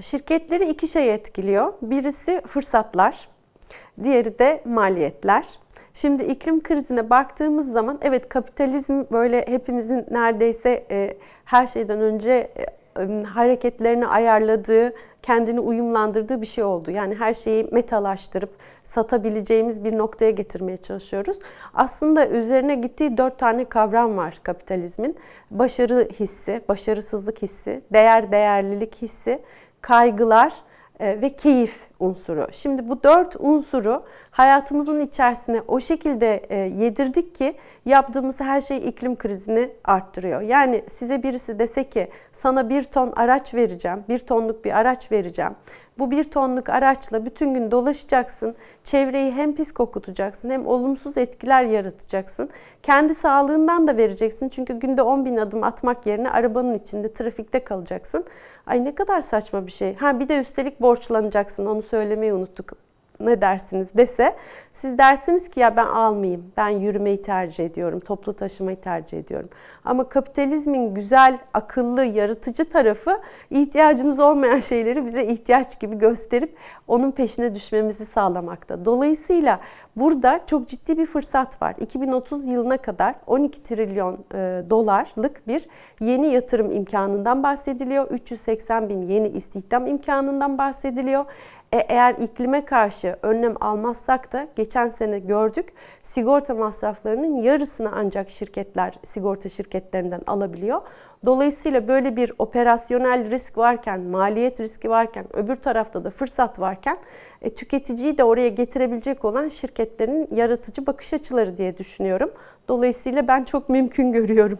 Şirketleri iki şey etkiliyor. Birisi fırsatlar, diğeri de maliyetler. Şimdi iklim krizine baktığımız zaman evet kapitalizm böyle hepimizin neredeyse e, her şeyden önce e, hareketlerini ayarladığı, kendini uyumlandırdığı bir şey oldu. Yani her şeyi metalaştırıp satabileceğimiz bir noktaya getirmeye çalışıyoruz. Aslında üzerine gittiği dört tane kavram var kapitalizmin. Başarı hissi, başarısızlık hissi, değer değerlilik hissi, kaygılar e, ve keyif unsuru. Şimdi bu dört unsuru hayatımızın içerisine o şekilde e, yedirdik ki yaptığımız her şey iklim krizini arttırıyor. Yani size birisi dese ki sana bir ton araç vereceğim, bir tonluk bir araç vereceğim. Bu bir tonluk araçla bütün gün dolaşacaksın. Çevreyi hem pis kokutacaksın hem olumsuz etkiler yaratacaksın. Kendi sağlığından da vereceksin. Çünkü günde 10 bin adım atmak yerine arabanın içinde trafikte kalacaksın. Ay ne kadar saçma bir şey. Ha bir de üstelik borçlanacaksın. Onu söylemeyi unuttuk ne dersiniz dese siz dersiniz ki ya ben almayayım. Ben yürümeyi tercih ediyorum. Toplu taşımayı tercih ediyorum. Ama kapitalizmin güzel, akıllı, yaratıcı tarafı ihtiyacımız olmayan şeyleri bize ihtiyaç gibi gösterip onun peşine düşmemizi sağlamakta. Dolayısıyla burada çok ciddi bir fırsat var. 2030 yılına kadar 12 trilyon e, dolarlık bir yeni yatırım imkanından bahsediliyor. 380 bin yeni istihdam imkanından bahsediliyor. E, eğer iklime karşı önlem almazsak da geçen sene gördük sigorta masraflarının yarısını ancak şirketler sigorta şirketlerinden alabiliyor. Dolayısıyla böyle bir operasyonel risk varken, maliyet riski varken, öbür tarafta da fırsat varken e, tüketiciyi de oraya getirebilecek olan şirketlerin yaratıcı bakış açıları diye düşünüyorum. Dolayısıyla ben çok mümkün görüyorum.